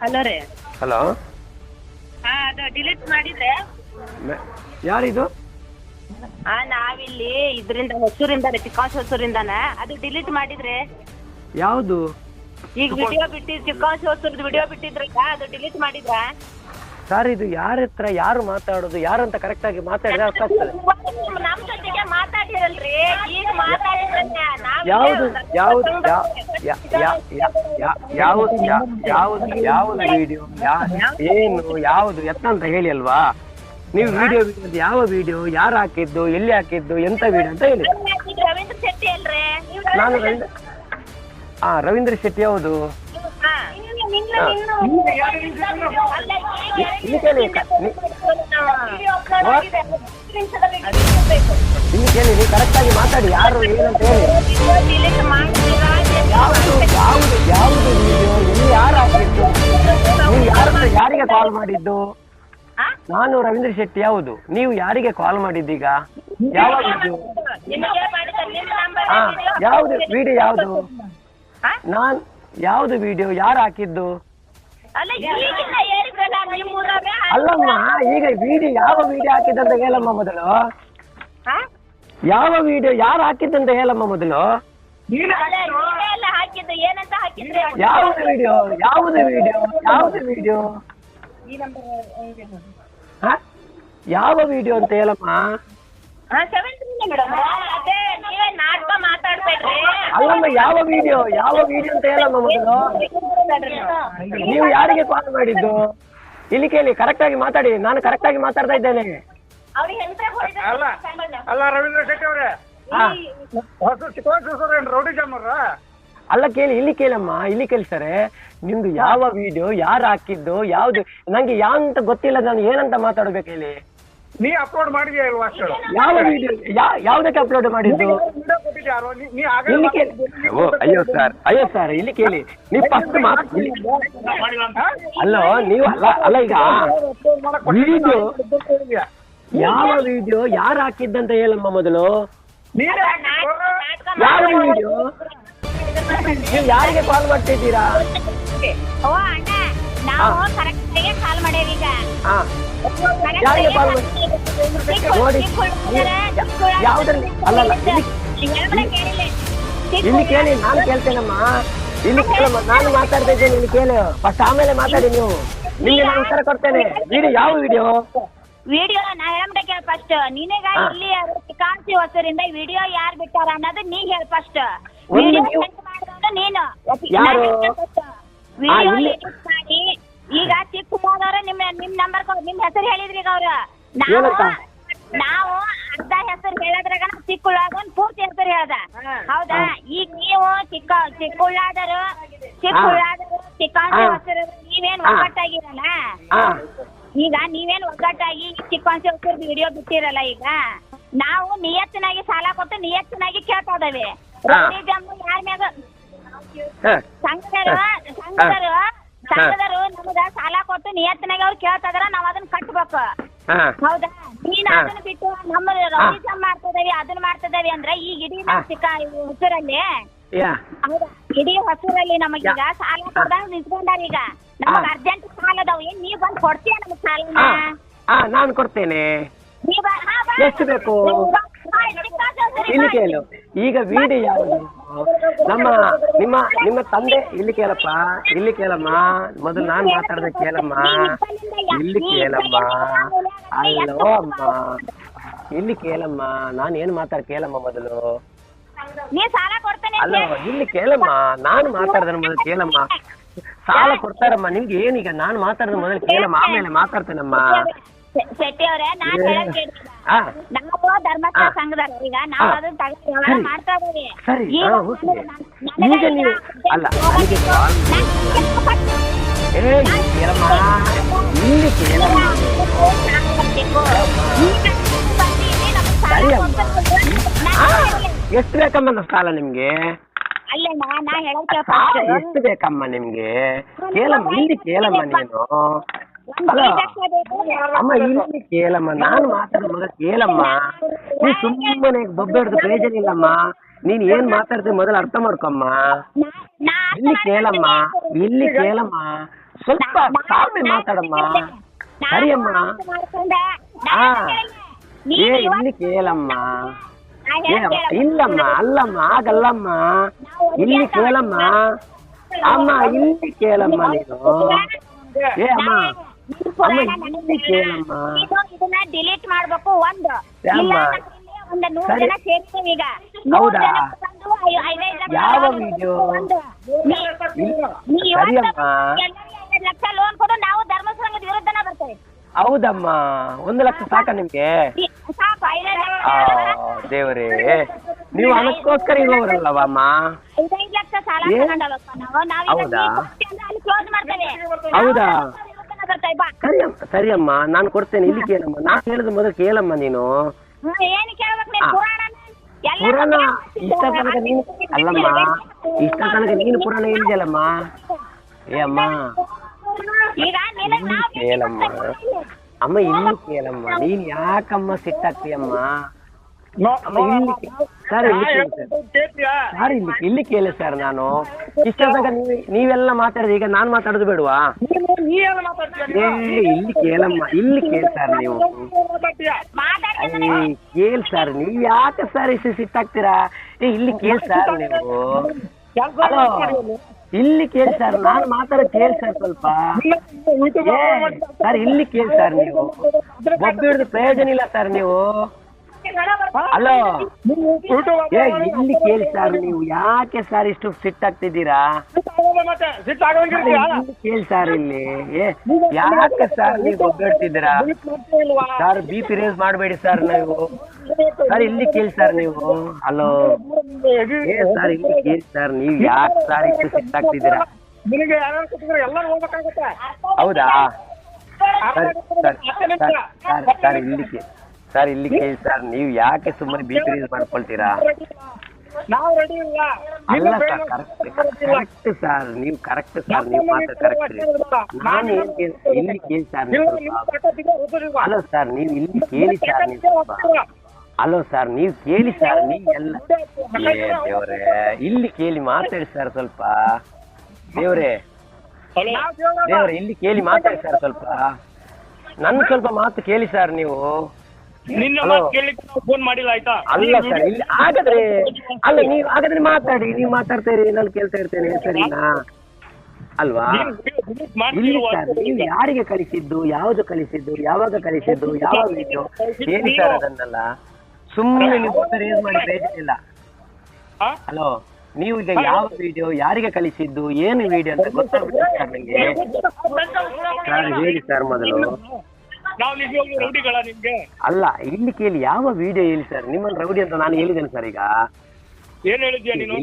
Hello ರೀ. Hello. ಹಾ ಅದು ಡಿಲೀಟ್ ಮಾಡಿದ್ರೆ? ಯಾರಿದು? ಹಾ ನಾವಿಲ್ಲಿ ಇದರಿಂದ ಹೊಸೂರಿಂದ ರೀ ಚಿಕ್ಕಾಸ್ ಹೊಸೂರಿಂದಾನ. ಅದು ಡಿಲೀಟ್ ಮಾಡಿದ್ರೆ? ಯಾವುದು? ಈಗ ವಿಡಿಯೋ ಬಿಟ್ಟಿ ಚಿಕ್ಕಾಸ್ ಹೊಸೂರ್ದು ವಿಡಿಯೋ ಬಿಟ್ಟಿದ್ರಲ್ಲ ಅದು ಡಿಲೀಟ್ ಮಾಡಿದ್ರ? ಸರ್ ಇದು ಯಾರ ಹತ್ರ ಯಾರು ಮಾತಾಡೋದು ಯಾರು ಅಂತ ಕರೆಕ್ಟ್ ಆಗಿ ಮಾತಾಡಿದ್ರೆ ಅರ್ಥ ಆಗ್ತದೆ. ನಮ್ ಜೊತೆಗೆ ಮಾತಾಡಿರಲ್ರಿ ಈಗ ಮಾತಾಡಿದ್ರೆ ಯಾವುದು ಯಾವುದು ಯಾವುದು ಯಾ- ಯಾವುದು ಯಾವುದು ವಿಡಿಯೋ ಏನು ಯಾವುದು ಎತ್ತ ಅಂತ ಹೇಳಿ ಅಲ್ವಾ? ನೀವು ವಿಡಿಯೋ ಯಾವ ವಿಡಿಯೋ ಯಾರು ಹಾಕಿದ್ದು ಎಲ್ಲಿ ಹಾಕಿದ್ದು ಎಂತ ವಿಡಿಯೋ ಅಂತ ಹೇಳಿ. ರವೀಂದ್ರ ಶೆಟ್ಟಿ ಅಲ್ರಿ? ನಾನು ರವೀಂದ್ರ ಹಾ ರವೀಂದ್ರ ಶೆಟ್ಟಿ ಹೌದು ಇಲ್ಲಿ ಕೇಳಿ ನೀವು ಕರೆಕ್ಟ್ ಆಗಿ ಮಾತಾಡಿ. ಯಾರು ಏನಂತ ಹೇಳಿ? ಯಾವುದು ಯಾವುದು ಯಾವುದು ವಿಡಿಯೋ ಎಲ್ಲಿ ಯಾರು ಹಾಕಿದ್ದು ನೀವು ಯಾರಿಗೆ ಕಾಲ್ ಮಾಡಿದ್ದು? ನಾನು ರವೀಂದ್ರ ಶೆಟ್ಟಿ ಹೌದು ನೀವು ಯಾರಿಗೆ ಕಾಲ್ ಮಾಡಿದ್ದೀಗ? ಯಾವ ವಿಡಿಯೋ ನಿಮಗೆ ಮಾಡಿದ ನಿಮ್ಮ number ಹಾ ಯಾವುದು ವಿಡಿಯೋ ಯಾವುದು? ನಾನ್ ಯಾವುದು ವಿಡಿಯೋ ಯಾರು ಹಾಕಿದ್ದು? ಅಲ್ಲ ಈಗಿನ ಹೇಳಿದ್ರಲ್ಲ ನಿಮ್ಮ ಊರಾಗ ಅಲ್ಲಮ್ಮ ಈಗ ವಿಡಿಯೋ ಯಾವ ವಿಡಿಯೋ ಹಾಕಿದ್ದಂತ ಹೇಳಮ್ಮ ಮೊದಲು? ಯಾವ ವಿಡಿಯೋ ಯಾರು ಹಾಕಿದ್ದಂತ ಹೇಳಮ್ಮ ಮೊದಲು? ಅಲ್ಲ, ಯಾವುದು ವಿಡಿಯೋ ಯಾವುದು ವಿಡಿಯೋ ಯಾವುದು ವಿಡಿಯೋ ಯಾವ ವಿಡಿಯೋ ಅಂತ ಹೇಳಮ್ಮ? ಅಲ್ಲಮ್ಮ ಯಾವ ವಿಡಿಯೋ ಯಾವ ವಿಡಿಯೋ ಅಂತ ಹೇಳಮ್ಮ ಮೊದಲು? ನೀವು ಯಾರಿಗೆ ಕಾಲ್ ಮಾಡಿದ್ದು? ಇಲ್ಲಿ ಕೇಳಿ ಕರೆಕ್ಟ್ ಆಗಿ ಮಾತಾಡಿ. ನಾನು ಕರೆಕ್ಟ್ ಆಗಿ ಮಾತಾಡ್ತಾ ಇದ್ದೇನೆ. ಅಲ್ಲ ಅಲ್ಲ ರವೀಂದ್ರ ಶೆಟ್ಟಿ ಅವರೇ. ಹಾ. ಹೊಸ ರೌಡಿ ಜಾಮರ್ರ ಅಲ್ಲ ಕೇಳಿ ಇಲ್ಲಿ ಕೇಳಮ್ಮ ಇಲ್ಲಿ ಕೇಳಿಸ್ತಾರೆ ನಿಮ್ದು ಯಾವ ವಿಡಿಯೋ ಯಾರು ಹಾಕಿದ್ದು ಯಾವ್ದು ನಂಗೆ ಅಂತ ಗೊತ್ತಿಲ್ಲ ನಾನು ಏನಂತ ಮಾತಾಡ್ಬೇಕು ಹೇಳಿ ನೀ ಅಪ್ಲೋಡ್ ಮಾಡಿದ್ಯಾ ಇಲ್ವಾ ಅಷ್ಟು ಯಾವ ವಿಡಿಯೋ ಯಾವ್ದಕ್ಕೆ ಅಪ್ಲೋಡ್ ಮಾಡಿದ್ದು ಇಲ್ಲಿ ಕೇಳಿ ಓ ಅಯ್ಯೋ ಸರ್ ಅಯ್ಯೋ ಸರ್ ಇಲ್ಲಿ ಕೇಳಿ ನೀವು ಫಸ್ಟ್ ಮಾತು ಅಲ್ಲೋ ನೀವು ಅಲ್ಲ ಅಲ್ಲ ಈಗ ವಿಡಿಯೋ ಯಾವ ವಿಡಿಯೋ ಯಾರು ಹಾಕಿದ್ದಂತ ಹೇಳಮ್ಮ ಮೊದಲು ಯಾವ ವಿಡಿಯೋ ನೀವು ಯಾರಿಗೆ ಕಾಲ್ ಮಾಡ್ತಿದ್ದೀರಾ? ಓ ಅಣ್ಣ ನಾವು ಕರೆಕ್ಟ್ ಆಗಿ ಕಾಲ್ ಮಾಡೇವಿ ಈಗ. ಹಾ. ಯಾರಿಗೆ ಕಾಲ್ ನೋಡಿ, ಯಾವ್ದ್ರಲ್ಲಿ- ಅಲ್ಲಲ್ಲ, ಇಲ್ಲಿ- ಕೇಳಿ. ನಾನು ಕೇಳ್ತೇನಮ್ಮ. ಇಲ್ಲಿ ಕೇಳಮ್ಮ ನಾನು ಮಾತಾಡ್ತಾ ಇದ್ದೇನೆ ಇಲ್ಲಿ ಕೇಳಿ. ಫಸ್ಟ್ ಆಮೇಲೆ ಮಾತಾಡಿ ನೀವು. ನಿಮ್ಗೆ ನಾನು ಉತ್ತರ ಕೊಡ್ತೇನೆ. ವಿಡಿಯೋ ಯಾವ ವಿಡಿಯೋ ವಿಡಿಯೋ ನಾ ಹೇಳ್ಬಿಟ್ಟೆ ಕೇಳ ಫಸ್ಟ್ ನಿನಗ. ಇಲ್ಲಿ ಕಾಣಿಸಿ ಹೊಸರಿಂದ? ವಿಡಿಯೋ ಯಾರ್ ಬಿಟ್ಟಾರ ಅನ್ನೋದು ನೀ ಹೇಳ ಫಸ್ಟ್ ವಿಡಿಯೋ ನೀನು ಯಾರು? ವಿಡಿಯೋ ಇಲ್ಲಿ- ಎಡಿಟ್ ಮಾಡಿ ಈಗ ಚಿಕ್ಕ ಹುಡುಗರು ನಿಮ್ ನಿಮ್ ನಂಬರ್ ನಿಮ್ ಹೆಸರು ಹೇಳಿದ್ರಿ ಈಗ ಅವ್ರು ನಾವು ಏನಕ್ಕ? ನಾವು ಅರ್ಧ ಹೆಸರು ಹೇಳದ್ರಾಗ ನಾವ್ ಚಿಕ್ಕ ಪೂರ್ತಿ ಹೆಸರು ಹೇಳ್ದ ಹೌದಾ ಈಗ ನೀವು ಚಿಕ್ಕ ಚಿಕ್ಕ ಉಳ್ಳಾದರು ಚಿಕ್ಕ ಹಾ. ಉಳ್ಳಾದರು ಚಿಕ್ಕ ಹಾ. ಹೆಸರು ನೀವೇನ್ ಹಾ. ಒಗ್ಗಟ್ಟಾಗಿರಲ್ಲ ಹಾ ಈಗ ನೀವೇನ್ ಒಗ್ಗಟ್ಟಾಗಿ ಚಿಕ್ಕ ಹೊಸರ್ದು ವಿಡಿಯೋ ಬಿಟ್ಟಿರಲ್ಲ ಈಗ ನಾವು ನಿಯತ್ತಿನಾಗಿ ಸಾಲ ಕೊಟ್ಟು ನಿಯತ್ತಿನಾಗಿ ಕೇಳ್ತಾ ಇದಾವೆ ಹಾ. ಯಾರ ಮ್ಯಾಗ ಸಂಘದರು ನಮಗ ಸಾಲ ಕೊಟ್ಟು ನಿಯತ್ನಾಗ ಅವ್ರು ಕೇಳ್ತಾ ಇದಾರ ನಾವ್ ಅದನ್ನ ಕಟ್ಬೇಕು. ಹೌದಾ? ನೀನ್ ಅದನ್ನ ಬಿಟ್ಟು ನಮ್ಮ ರೌಡಿಸಂ ಮಾಡ್ತಿದೇವಿ ಅದನ್ನ ಮಾಡ್ತಿದೇವಿ ಅಂದ್ರೆ ಈಗ ಇಡೀ ನಮ್ ಚಿಕ್ಕ ಹೊಸೂರಲ್ಲಿ ಹೌದಾ? ಇಡೀ ಹೊಸೂರಲ್ಲಿ ನಮಗೀಗ ಸಾಲ ಕೊಡ್ದಂಗ ನಿಂತ್ಕೊಂಡಾರ ಈಗ. ನಮಗ್. ಅರ್ಜೆಂಟ್ ಸಾಲ ಅದಾವ. ಏನ್ ನೀವ್ ಬಂದ್ ಕೊಡ್ತೀಯ ನಮಗ್ ಸಾಲ ನಾನು ಕೊಡ್ತೇನೆ. ಎಷ್ಟು ಬೇಕು? ಇಲ್ಲಿ. ಕೇಳು. ಈಗ ವಿಡಿಯೋ ಯಾವುದು? ನಮ್ಮ ನಿಮ್ಮ ನಿಮ್ಮ ತಂದೆ ಇಲ್ಲಿ ಕೇಳಪ್ಪ ಇಲ್ಲಿ ಕೇಳಮ್ಮ. ಮೊದಲು ನಾನು ಮಾತಾಡ್ದೆ ಕೇಳಮ್ಮ. ಇಲ್ಲಿ ಕೇಳಮ್ಮ. ಅಲ್ಲೋ ಅಮ್ಮ. ಇಲ್ಲಿ ಕೇಳಮ್ಮ. ನಾನು ಏನು ಮಾತಾಡ್ ಕೇಳಮ್ಮ ಮೊದಲು. ಅಲ್ಲೋ ಇಲ್ಲಿ ಕೇಳಮ್ಮ. ನಾನು ಮಾತಾಡ್ದೆ ಮೊದಲು ಕೇಳಮ್ಮ. ಸಾಲ ಕೊಡ್ತಾರಮ್ಮ. ನಿಮ್ಗೆ ಏನೀಗ ನಾನು ಮಾತಾಡ್ದೆ ಮೊದಲು ಕೇಳಮ್ಮ. ಆಮೇಲೆ ಮಾತಾಡ್ತೇನಮ್ಮ. ಶೆ- ಶೆಟ್ಟಿ ಅವರೇ ನಾನ್ ಏ. ಹೇಳೋದ್ ಕೇಳಿ ಈಗ. ಹಾ ನಾವು ಧರ್ಮಸ್ಥಳ ಹಾ. ಸಂಘದವ್ರು ಈಗ ನಾವು ಹಾ. ಅದನ್ನ ತಗೊಂಡು ವ್ಯವಹಾರ ಸರಿ. ಮಾಡ್ತಾ ಇದೀವಿ ಸರಿ, ಈಗ ಹಾ, ಓಕೆ. ನನಗೆ- ನನಗೆ ಈಗ ನೀವು- ಈಗ ಅಲ್ಲ, ಹೋಗೋದಿತ್ತು. ನನಗೆ ಕಾಲ್- ನಾನು ಏ ಇಲ್ಲಿ ಕೇಳಮ್ಮ ಇಲ್ಲಿ ಕೇಳಮ್ಮ ಸರಿ ಅಮ್ಮ ಆ, ಎಷ್ಟು ಬೇಕಮ್ಮ ಸಾಲ ನಿಮ್ಗೆ ಅಲ್ಲಣ್ಣ ನಾ ಹೇಳೋದ್ ಕೇಳ್ ಸಾಲ first. ಎಷ್ಟು ಬೇಕಮ್ಮ ನಿಮ್ಗೆ ಕೇಳಮ್ಮ ಇಲ್ಲಿ ಕೇಳಮ್ಮ ನೀನು ಒಂದು ಅಲ್ಲ ಐದು ಲಕ್ಷ ಬೇಕು. ಅಮ್ಮ ಇಲ್ಲಿ ಕೇಳಮ್ಮ ನಾನು ಮಾತಾಡೋ ಮೊದಲು ಕೇಳಮ್ಮ ನೀ ಸುಮ್ಮನೆ ಬೊಬ್ಬೆಡ್ದು ಪ್ರಯೋಜನ ಇಲ್ಲಮ್ಮ ನೀನ್ ಏನ್ ಮಾತಾಡ್ತೀವಿ ಮೊದಲು ಅರ್ಥ ಮಾಡ್ಕೊಮ್ಮ ನಾ- ನಾ ಅರ್ಥ ಇಲ್ಲಿ ಕೇಳಮ್ಮ ಮಾಡ್ಕೊತೀನಿ. ಇಲ್ಲಿ ಕೇಳಮ್ಮ ಸ್ವಲ್ಪ ನಾ- ತಾಳ್ಮೆ ನಾ- ಮಾತಾಡಮ್ಮ ನಾನು ಸರಿಯಮ್ಮ ಮಾತು ಮಾಡ್ಕೊಂಡ, ಹಾ ನಾನು ಕೇಳಿಲ್ಲ. ಏ ನೀನು ಇವತ್ತು- ಇಲ್ಲಿ ಕೇಳಮ್ಮ ನಾನು ಏ ಹೇಳ್ತೀನಿ ಕೇಳಮ್ಮ. ಇಲ್ಲಮ್ಮ ಅಲ್ಲಮ್ಮ ಆಗಲ್ಲಮ್ಮ ಇಲ್ಲಿ ಕೇಳಮ್ಮ ಅಮ್ಮ ಇಲ್ಲಿ ಕೇಳಮ್ಮ ನೀನು ಏ ಅಮ್ಮ ನೀನು ಪುರಾಣ ಇದನ್ನ ಡಿಲೀಟ್ ಮಾಡ್ಬೇಕು ಒಂದು. ಇಲ್ಲ ಒಂದು ನೂರು. ಜನ ಸೇರ್ತೀವಿ ಈಗ ನೂರು ಹೌದಾ? ಜನ ಬಂದು ಐ- ಐದೈದು ಲಕ್ಷ ಯಾವ loan ವಿಡಿಯೋ? ಒಂದು. ನೀ- ನೀ ಸರಿಯಮ್ಮ. ಇವತ್ತು ಎಲ್ಲರಿಗೂ ಲಕ್ಷ ಲೋನ್ ಕೊಡು ನಾವು ಧರ್ಮಸ್ಥಳದ ವಿರುದ್ಧನ ಬರ್ತೇವೆ ಹೌದಮ್ಮ ಒಂದು ಲಕ್ಷ ಸಾಕ ನಿಮ್ಗೆ ಈ- ಸಾಕು ಐದೈದು ಆ ದೇವರೇ ನೀವು ಹಣಕ್ಕೋಸ್ಕರ ಇರೋರಲ್ಲವಮ್ಮ ಐದೈದು ಲಕ್ಷ ಸಾಲ ಏ? ತಗೊಂಡವಪ್ಪ ನಾವು ನಾವೀಗ ಹೌದಾ? ನೀ ಕೊಡ್ತಿ ಅಂದ್ರೆ ಅಲ್ಲಿ ಕ್ಲೋಸ್ ಮಾಡ್ತೇವೆ ಹೌದಾ? ನಾವು ವಿರುದ್ಧನ ಬರ್ತೇವೆ ಬಾ ಸರಿಯಮ್ಮ ಸರಿಯಮ್ಮ ನಾನು ಕೊಡ್ತೇನೆ ಇಲ್ಲಿ ಕೇಳಮ್ಮ ನಾನು ಹೇಳಿದ ಮೊದಲು ಕೇಳಮ್ಮ ನೀನು ಹ್ಮ್, ಏನ್ ಕೇಳ್ಬೇಕು ನೀನ್ ಆ. ಪುರಾಣ ಎಲ್ಲ ಪುರಾಣ ಗೊತ್ತಿದೆ. ಇಷ್ಟ ತನಕ ನೀನು ಅಲ್ಲಮ್ಮ ಇಷ್ಟ ತನಕ ನೀನು ಪುರಾಣ ಹೇಳಿದೆಯಲ್ಲಮ್ಮ ಏ ಅಮ್ಮ ಈಗ ನಿನಗ್ ಇಲ್ಲಿ ನಾವ್ ಕೇಳಮ್ಮ ಅಮ್ಮ ಇಲ್ಲಿ ಕೇಳಮ್ಮ ನೀನ್ ಯಾಕಮ್ಮ ಸಿಟ್ಟಾಗ್ತೀಯಮ್ಮ ನೋ ಅಮ್ಮ ಇಲ್ಲಿ ಕೇ- ಸರ್ ಇಲ್ಲಿ ಕೇಳಿ ಸರ್. ಇಲ್ಲಿ ಇಲ್ಲಿ ಕೇಳಿ ಸರ್ ನಾನು. ಇಷ್ಟ ನೀವು ನೀವೆಲ್ಲ ಮಾತಾಡಿದ್ರೆ ಈಗ ನಾನು ಮಾತಾಡೋದು ಬೇಡವಾ? ಏ ಇಲ್ಲಿ ಕೇಳಮ್ಮ ಇಲ್ಲಿ ಕೇಳಿ ಸರ್ ನೀವು. ಕೇಳಿ ಸರ್ ನೀವು ಯಾಕೆ ಸರ್ ಇಷ್ಟು ಸಿಟ್ಟಾಗ್ತೀರಾ? ಏ ಇಲ್ಲಿ ಕೇಳ ಸರ್ ನೀವು. ಇಲ್ಲಿ ಕೇಳಿ ಸರ್ ನಾನು ಮಾತಾಡ ಕೇಳಿ ಸರ್ ಸ್ವಲ್ಪ. ಸರ್ ಇಲ್ಲಿ ಕೇಳಿ ಸರ್ ನೀವು. ಒಬ್ಬ ಹಿಡಿದು ಪ್ರಯೋಜನ ಇಲ್ಲ ಸರ್ ನೀವು. ಹಲೋ ಏ ಇಲ್ಲಿ ಕೇಳಿ ಸರ್ ನೀವು ಯಾಕೆ ಸರ್ ಇಷ್ಟು ಸಿಟ್ಟು ಆಗಂಗಿರ್ತೀಯ ಇಲ್ಲಿ ಕೇಳಿ ಸರ್ ಇಲ್ಲಿ. ಏ ಯಾಕೆ ಸರ್ ನೀವು ಒಗ್ಗಡ್ತಿದ್ದೀರಾ ಸರ್ ಬಿ ಪಿ ರೇಸ್ ಮಾಡಬೇಡಿ ಸರ್ ನೀವು. ಸರ್ ಇಲ್ಲಿ ಕೇಳಿ ಸರ್ ನೀವು. ಹಲೋ ಏ ಸರ್ ಇಲ್ಲಿ ಕೇಳಿ ಸರ್ ನೀವು ಯಾಕೆ ಸರ್ ಇಷ್ಟು ಸಿಟ್ ಆಗ್ತಿದ್ದೀರಾ? ಯಾರು ಕೊಟ್ಟಿದ್ರೆ ಎಲ್ಲರೂ ಹೋಗ್ಬೇಕಾಗತ್ತೆ. ಹೌದಾ? ಸರ್ ಸರ್ ಸರ್ ಸರ್ ಇಲ್ಲಿ ಕೇ ಸರ್ ಇಲ್ಲಿ ಕೇಳಿ ಸರ್ ನೀವು ಯಾಕೆ ಸುಮ್ಮನೆ ಬಿ ರೀಸ್ ರೇಸ್ ಮಾಡ್ಕೊಳ್ತೀರಾ? ನಾವು ರೆಡಿ ಇಲ್ಲ. ಅಲ್ಲ ಸರ್ ಕರೆಕ್ಟ್ ಕರೆಕ್ಟ್ ಸರ್ ನೀವು ಕರೆಕ್ಟ್ ಸರ್ ನೀವು ಮಾತ್ರ ಕರೆಕ್ಟ್ ನಾನು ಏನ್ ಕೇಳಿ ಇಲ್ಲಿ ಕೇಳಿ ಸರ್ ಹಲೋ ಸರ್ ನೀವು ಇಲ್ಲಿ ಕೇಳಿ ಸರ್ ನೀವು ಅಲೋ ಸರ್ ನೀವು ಕೇಳಿ ಸರ್ ನೀವು ಎಲ್ಲ. ದೇವ್ರೆ ಇಲ್ಲಿ ಕೇಳಿ ಮಾತಾಡಿ ಸರ್ ಸ್ವಲ್ಪ. ದೇವ್ರೆ. ದೇವ್ರೆ ಇಲ್ಲಿ ಕೇಳಿ ಮಾತಾಡಿ ಸರ್ ಸ್ವಲ್ಪ. ನನ್ನ ಸ್ವಲ್ಪ ಮಾತು ಕೇಳಿ ಸರ್ ನೀವು. ನಿನ್ನ ಫೋನ್ ಮಾಡಿಲ್ಲ ಆಯ್ತಾ ಅಲ್ಲ ಸರ್ ಇಲ್ಲಿ ಹಾಗಾದ್ರೆ ಅಲ್ಲ ನೀವು ಹಾಗಾದ್ರೆ ಮಾತಾಡಿ ನೀವು ಮಾತಾಡ್ತೀರಿ ನಾನು ಕೇಳ್ತಾ ಇರ್ತೇನೆ ಸರಿನಾ ಅಲ್ವಾ ಇಲ್ಲಿ ಸರ್ ನೀವು ಯಾರಿಗೆ ಕಳಿಸಿದ್ದು ಯಾವ್ದು ಕಳಿಸಿದ್ದು ಯಾವಾಗ ಕಳಿಸಿದ್ದು ಯಾವಾಗ ಇದ್ದು ಹೇಳಿ ಸರ್ ಅದನ್ನೆಲ್ಲ ಸುಮ್ಮನೆ ನೀವು ರೇಸ್ ಮಾಡಿ ಬೇಜಾರಿಲ್ಲ ಹಾ? ಹಲೋ ನೀವು ಈಗ ಯಾವ ವಿಡಿಯೋ ಯಾರಿಗೆ ಕಳಿಸಿದ್ದು ಏನು ವಿಡಿಯೋ ಅಂತ ಗೊತ್ತಾಗ್ಬಿಟ್ಟು ಸರ್ ನನಗೆ ಸರ್ ಹೇಳಿ ಸರ್ ಮೊದಲು ನಾವು ನಿಜವಾಗ್ಲೂ ರೌಡಿಗಳ ನಿಮ್ಗೆ ಅಲ್ಲ ಇಲ್ಲಿ ಕೇಳಿ ಯಾವ ವಿಡಿಯೋ ಹೇಳಿ ಸರ್ ನಿಮ್ಮನ್ನ ರೌಡಿ ಅಂತ ನಾನು ಹೇಳಿದ್ದೇನೆ ಸರ್ ಈಗ ಏನ್ ಹೇಳಿದ್ಯಾ ನೀನು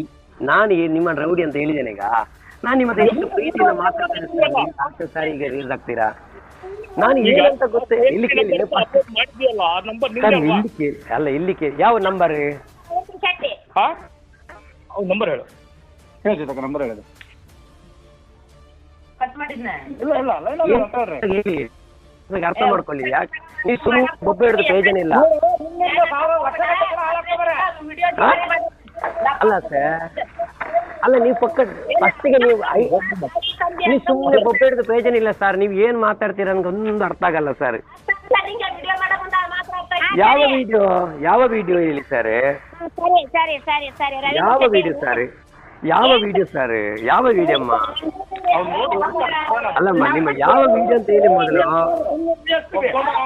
ನಾನು ನಿಮ್ಮ ನಿಮ್ಮನ್ನ ರೌಡಿ ಅಂತ ಹೇಳಿದ್ದೇನೆ ಈಗ ನಾನು ನಿಮ್ಮ ಹತ್ರ ಎಷ್ಟು ಪ್ರೀತಿಯಿಂದ ಮಾತಾಡ್ತೇನೆ ಸರ್ ನೀವು ಯಾಕೆ ಸರ್ ಈಗ ರೀಸ್ ಆಗ್ತೀರಾ ನಾನು ಏನಂತ ಗೊತ್ತೇ ಇಲ್ಲಿ ಕೇಳಿ ಫಸ್ಟ್ ಮಾಡಿದ್ಯಲ್ಲ ಆ ನಂಬರ್ ಸರ್ನಿಂದ ಇಲ್ಲಿ ಕೇಳಿ ಅಲ್ಲ ಇಲ್ಲಿ ಕೇಳಿ ಯಾವ ನಂಬರ್ ಹಾ ನಂಬರ್ ಹೇಳು ಹೇಳ್ತಿದ್ದ ನಂಬರ್ ಹೇಳು ಕಟ್ ಮಾಡಿದ್ನ ಇಲ್ಲ ಇಲ್ಲ ಲೈನ್ ಇಲ್ಲ, ಇಲ್ಲ, ಹೇಳಿ ನನಗೆ ಅರ್ಥ ಮಾಡ್ಕೊಳ್ಳಿ ಯಾಕೆ ನೀವು ಸುಮ್ಮನೆ ಒಬ್ಬ ಹಿಡಿದು ಪ್ರಯೋಜನ ಇಲ್ಲ? ಅಲ್ಲ ಸರ್ ಅಲ್ಲ ನೀವು ಪಕ್ಕ ಫಸ್ಟಿಗೆ ನೀವು ನೀವು ಸುಮ್ಮನೆ ಬೊಬ್ಬೆ ಹಿಡಿದು ಪ್ರಯೋಜನ ಇಲ್ಲ ಸರ್. ನೀವು ಏನ್ ಮಾತಾಡ್ತೀರ ನನ್ಗೆ ಒಂದು ಅರ್ಥ ಆಗಲ್ಲ ಸರ್. ಯಾವ ವಿಡಿಯೋ? ಯಾವ ವಿಡಿಯೋ ಹೇಳಿ ಸರ್? ಸರಿ ಸರಿ ಸರಿ ಸರಿ. ಯಾವ. Video sir? ಯಾವ ವಿಡಿಯೋ ಸರ್ ಯಾವ ವಿಡಿಯೋ ಅಮ್ಮ? ಅಲ್ಲಮ್ಮ ನಿಮ್ಮ ಯಾವ ವಿಡಿಯೋ ಅಂತ ಹೇಳಿ ಮೊದಲು?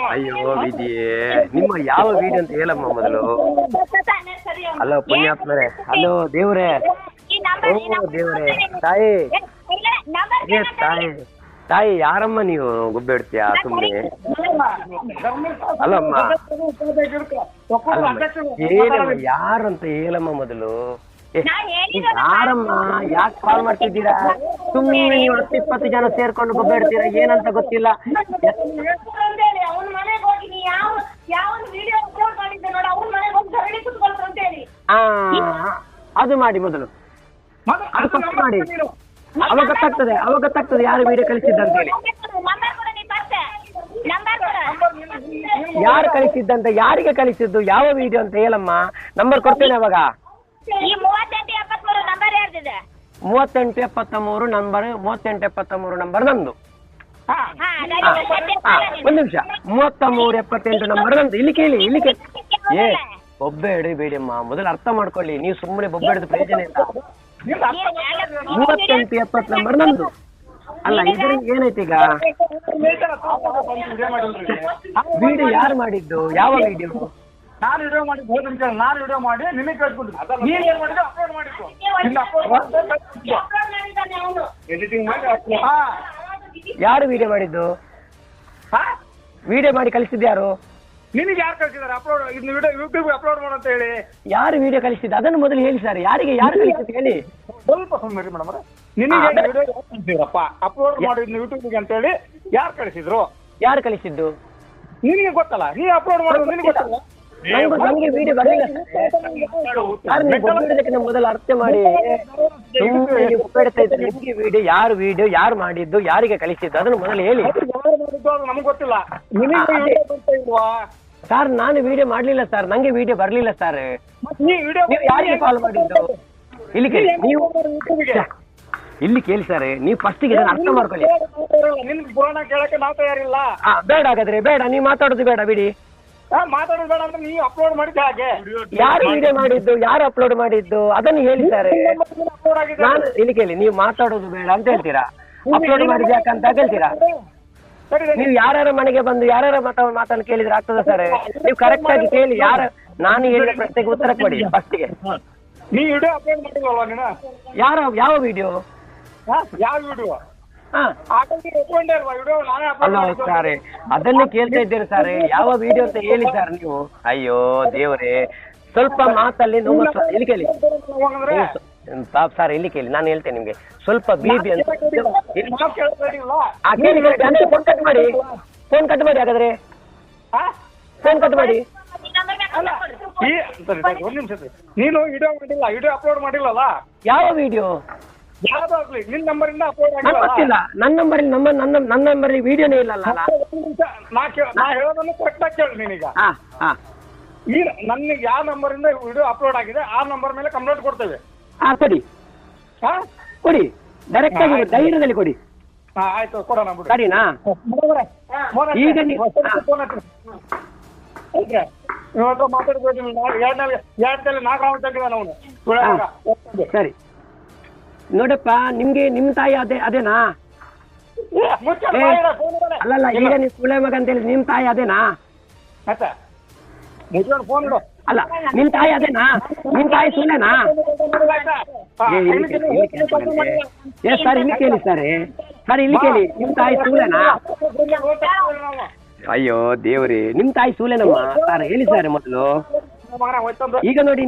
ಅಯ್ಯೋ ವಿಧಿಯೇ ನಿಮ್ಮ ಯಾವ ವಿಡಿಯೋ ಅಂತ ಹೇಳಮ್ಮ ಮೊದಲು? ಅಲೋ ಪುಣ್ಯಾತ್ಮರೇ ಅಲೋ ದೇವ್ರೇ. ಓ ದೇವ್ರೇ. ತಾಯಿ. ಏ, ತಾಯಿ. ತಾಯಿ ಯಾರಮ್ಮ ನೀವು? ಗುಬ್ಬೆ ಇಡ್ತೀಯಾ? ಸುಮ್ಮನೆ ಅಲ್ಲಮ್ಮ. ಹೇಳಮ್ಮ ಯಾರಂತ ಹೇಳಮ್ಮ ಮೊದಲು? ಯಾರಮ್ಮ ಯಾಕೆ ಕಾಲ್ ಮಾಡ್ತಿದ್ದೀರಾ? ಸುಮ್ಮನೆ ನೀವು ಹತ್ತು ಇಪ್ಪತ್ತು ಜನ ಸೇರ್ಕೊಂಡು ಗುಬ್ಬೆ ಇಡ್ತೀರಾ ಏನಂತ ಗೊತ್ತಿಲ್ಲ. ಅದು ಮಾಡಿ ಮೊದಲು. ಅದು ಫಸ್ಟ್ ಮಾಡಿ. ಅವಾಗ ಗೊತ್ತಾಗ್ತದೆ ಅವಾಗ ಗೊತ್ತಾಗ್ತದೆ ಯಾರು ವಿಡಿಯೋ ಕಳಿಸಿದ್ದಂತ ಹೇಳಿ. ಯಾರು ಕಳಿಸಿದ್ದಂತ ಯಾರಿಗೆ ಕಳಿಸಿದ್ದು ಯಾವ ವಿಡಿಯೋ ಅಂತ ಹೇಳಮ್ಮ? ನಂಬರ್ ಕೊಡ್ತೇನೆ ಅವಾಗ ಈ ಮೂವತ್ತೆಂಟು ಎಪ್ಪತ್ಮೂರು ನಂಬರ್ ಯಾರ್ದಿದೆ ಮೂವತ್ತೆಂಟು ಎಪ್ಪತ್ತ ಮೂರು ನಂಬರ್ ಮೂವತ್ತೆಂಟು ಎಪ್ಪತ್ತ ಮೂರು ನಂಬರ್ ನಂದು ಒಂದು ನಿಮಿಷ ಮೂವತ್ತ ಮೂರು ಎಪ್ಪತ್ತೆಂಟು ನಂಬರ್ ನಂದು ಇಲ್ಲಿ ಕೇಳಿ ಇಲ್ಲಿ ಕೇಳಿ ಏ ಬೊಬ್ಬೆ ಹಿಡಿಬೇಡಿ ಅಮ್ಮ ಮೊದಲು ಅರ್ಥ ಮಾಡ್ಕೊಳ್ಳಿ ನೀವು ಸುಮ್ಮನೆ ಬೊಬ್ಬೆ ಹಿಡಿದು ಪ್ರಯೋಜನ ಇಲ್ಲ. ಮೂವತ್ತೆಂಟು ಎಪ್ಪತ್ ನಂಬರ್ ನಂದು ಅಲ್ಲ ಇದರಿಂದ ಏನೈತಿ ಈಗ ವಿಡಿಯೋ ಯಾರು ಮಾಡಿದ್ದು ಯಾವ ವಿಡಿಯೋ ನಾನು ವಿಡಿಯೋ ಮಾಡಿ ಹೋದ ನಿಮಿಷ ನಾನು ವಿಡಿಯೋ ಮಾಡಿ ನಿಮಗೆ ಕಳ್ಸ್ಕೊಂಡಿದ್ದು ನೀನ್ ಏನ್ ಮಾಡಿದ್ರೆ ಅಪ್ಲೋಡ್ ಮಾಡಿದ್ದು. ಇಲ್ಲ ಅಪ್ಲೋಡ್ ಎಡಿಟಿಂಗ್ ಮಾಡಿ ಹಾ. ಯಾರು ವಿಡಿಯೋ ಮಾಡಿದ್ದು? ಹಾ? ವಿಡಿಯೋ ಮಾಡಿ ಕಳಿಸಿದ್ದು ಯಾರು? ನಿಮಗೆ ಯಾರು ಕಳಿಸಿದ್ದಾರೆ ಅಪ್ಲೋಡ್ ಇದನ್ನ ವಿಡಿಯೋ ಯೂಟ್ಯೂಬ್ ಅಪ್ಲೋಡ್ ಮಾಡು ಅಂತ ಹೇಳಿ. ಯಾರು ವಿಡಿಯೋ ಕಳಿಸಿದ್ದು? ಅದನ್ನು ಮೊದಲು ಹೇಳಿ ಸರ್ ಯಾರಿಗೆ ಯಾರು ಕಳಿಸಿದ್ದು ಹೇಳಿ. ಸ್ವಲ್ಪ ಸುಮ್ಮನೆ ಮೇಡಮ್ ನಿನಗೆ ವಿಡಿಯೋ ಯಾರು ಕಳಿಸಿದ್ರಪ್ಪ? ಅಪ್ಲೋಡ್ ಮಾಡಿ ಇದನ್ನ ಯೂಟ್ಯೂಬ್ಗೆ ಅಂತ ಹೇಳಿ ಯಾರು ಕಳಿಸಿದ್ರು? ಯಾರು ಕಳಿಸಿದ್ದು? ನಿನಗೆ ಗೊತ್ತಲ್ಲ. ನೀ ಅಪ್ಲೋಡ್ ಮಾಡೋದು ನಿನಗೆ ಗೊತ್ತಲ್ಲ. ವಿಡಿಯೋ ಬರಲಿಲ್ಲ. ಸರ್ ನೀವು ಬೊಬ್ಬೆ ಹಿಡಿದಕ್ಕಿಂತ ಮೊದಲು ಅರ್ಥ ಮಾಡಿ. ನಿಮ್ಗೆ ವಿಡಿಯೋ ಯಾರು ವಿಡಿಯೋ ಯಾರು ಮಾಡಿದ್ದು ಯಾರಿಗೆ ಕಳಿಸಿದ್ದು ಅದನ್ನು ಮೊದಲು ಹೇಳಿ. ನಮ್ಗೆ ಗೊತ್ತಿಲ್ಲ. ಸರ್ ನಾನು ವಿಡಿಯೋ ಮಾಡ್ಲಿಲ್ಲ ಸರ್ ನಂಗೆ ವಿಡಿಯೋ ಬರ್ಲಿಲ್ಲ ಸರ್ ನೀವು ಯಾರಿಗೆ ಕಾಲ್ ಮಾಡಿದ್ದು? ಇಲ್ಲಿ ಕೇಳಿ. ನೀವು ಇಲ್ಲಿ ಕೇಳಿ ಸರ್ ನೀವು ಫಸ್ಟಿಗೆ ಇದನ್ನ ಅರ್ಥ ಮಾಡ್ಕೊಳ್ಳಿ. ಬೇಡ ಹಾಗಾದ್ರೆ ಬೇಡ. ನೀವು ಮಾತಾಡೋದು ಬೇಡ ಬಿಡಿ. ಮಾತಾಡೋದು ಬೇಡ ಅಂದ್ರೆ ನೀವು ಅಪ್ಲೋಡ್ ಮಾಡಿದ್ದೆ ಹಾಗೆ. ಯಾರು ವಿಡಿಯೋ ಮಾಡಿದ್ದು? ಯಾರು ಅಪ್ಲೋಡ್ ಮಾಡಿದ್ದು? ಅದನ್ನ ಹೇಳಿದ್ದಾರೆ ಅಪ್ಲೋಡ್ ಆಗಿದೆ ನಾನು ಇಲ್ಲಿ ಕೇಳಿ ನೀವು ಮಾತಾಡೋದು ಬೇಡ ಅಂತ ಹೇಳ್ತೀರಾ? ಅಪ್ಲೋಡ್ ಮಾಡಿದ್ ಯಾಕಂತ ಹೇಳ್ತೀರಾ? ಸರಿ ಸರಿ. ನೀವು ಯಾರ್ಯಾರ ಮನೆಗೆ ಬಂದು ಯಾರ್ಯಾರ ಮಾತ ಮಾತನ್ನು ಕೇಳಿದ್ರೆ ಆಗ್ತದ ಸರ್? ನೀವು ಕರೆಕ್ಟ್ ಆಗಿ ಕೇಳಿ ಯಾರು ನಾನು ಹೇಳಿದ ಪ್ರಶ್ನೆಗೆ ಉತ್ತರ ಕೊಡಿ ಫಸ್ಟಿಗೆ ನೀ ವಿಡಿಯೋ ಅಪ್ಲೋಡ್ ಮಾಡಿಲ್ವಲ್ವಾ ನೀನು? ಯಾರ ಯಾವ ವಿಡಿಯೋ? ಯಾವ ವಿಡಿಯೋ ಅಲ್ಲ ಸರ್ ಅದನ್ನೇ ಕೇಳ್ತಾ ಇದ್ದೀರಿ ಸರ್? ಯಾವ ವಿಡಿಯೋ ಅಂತ ಹೇಳಿ ಸರ್ ನೀವು? ಅಯ್ಯೋ ದೇವರೇ. ಸ್ವಲ್ಪ ಮಾತಲ್ಲಿ ನೋವು ಇಲ್ಲಿ ಕೇಳಿ. ಸಾಬ್ ಪಾಪ್ ಸರ್ ಇಲ್ಲಿ ಕೇಳಿ. ನಾನು ಹೇಳ್ತೇನೆ ನಿಮ್ಗೆ. ಸ್ವಲ್ಪ ಬಿ ಬಿ ಅಂತ ಫೋನ್ ಕಟ್ ಮಾಡಿ. ಫೋನ್ ಕಟ್ ಮಾಡಿ ಹಾಗಾದ್ರೆ? ಫೋನ್ ಕಟ್ ಮಾಡಿ. ಅಲ್ಲ ಈ ಸರಿ ಸರಿ ಒಂದ್ ನಿಮಿಷ ನೀನು ವಿಡಿಯೋ ಮಾಡಿಲ್ಲ ವಿಡಿಯೋ ಅಪ್ಲೋಡ್ ಮಾಡಿಲ್ಲಲ್ಲ? ಯಾವ ವಿಡಿಯೋ ಯಾವ್ದಾಗ್ಲಿ ನಿನ್ ನಂಬರಿಂದ ಅಪ್ಲೋಡ್ ನಂಗೆ ಗೊತ್ತಿಲ್ಲ. ನನ್ನ ನಂಬರ್ ನಮ್ಮ ನನ್ನ ನನ್ನ ನಂಬರ್ ವಿಡಿಯೋನೇ ಇಲ್ಲ ಅಲ್ಲ ನಾ ಕೇಳ ನಾ ಹೇಳೋದನ್ನು ಕರೆಕ್ಟ್ ಆಗಿ ಕೇಳಿ ನೀನೀಗ. ಹಾ ಹಾ. ಈ ನನ್ನ ಯಾವ ನಂಬರಿಂದ ವಿಡಿಯೋ ಅಪ್ಲೋಡ್ ಆಗಿದೆ ಆ ನಂಬರ್ ಮೇಲೆ ಕಂಪ್ಲೇಂಟ್ ಕೊಡ್ತೇವೆ. ಹಾ ಕೊಡಿ. ಹಾ? ಕೊಡಿ. ಡೈರೆಕ್ಟ್ ಆಗಿ ಧೈರ್ಯದಲ್ಲಿ ಕೊಡಿ. ಹಾ ಆಯ್ತು ಕೊಡೋಣ ಬಿಡು. ಸರಿನಾ? ಈಗ ನೀವು- ಇವತ್ತು ಮಾತಾಡ್ಬೇಕು ಎರಡನೇ ಎರಡಲ್ಲಿ ನಾಲ್ಕು ರೌಂಡ್ ತೆಗಿದಾನ ಅವನು. ಸರಿ. ನೋಡಪ್ಪ ನಿಮ್ಗೆ ನಿಮ್ ತಾಯಿ ಅದೇ ಅದೇನಾ? ಅಲ್ಲಲ್ಲ ಈಗ ನೀವು ಸುಳೆ ಮಗ ಅಂತ ಹೇಳಿ ನಿಮ್ ತಾಯಿ ಅದೇನಾ? ಅಲ್ಲ ನಿಮ್ ತಾಯಿ ಅದೇನಾ? ನಿಮ್ ತಾಯಿ ಸುಳ್ಳೆನಾ? ಏ, ಸರ್ ಇಲ್ಲಿ ಕೇಳಿ ಸರ್. ಸರ್ ಇಲ್ಲಿ ಕೇಳಿ ನಿಮ್ ತಾಯಿ ಸೂಳೆನಾ ಅಯ್ಯೋ ದೇವ್ರಿ ನಿಮ್ ತಾಯಿ ಸೂಲೆನಮ್ಮ ಸರ್ ಹೇಳಿ ಸರ್ ಮೊದಲು. ಈಗ ನೋಡಿ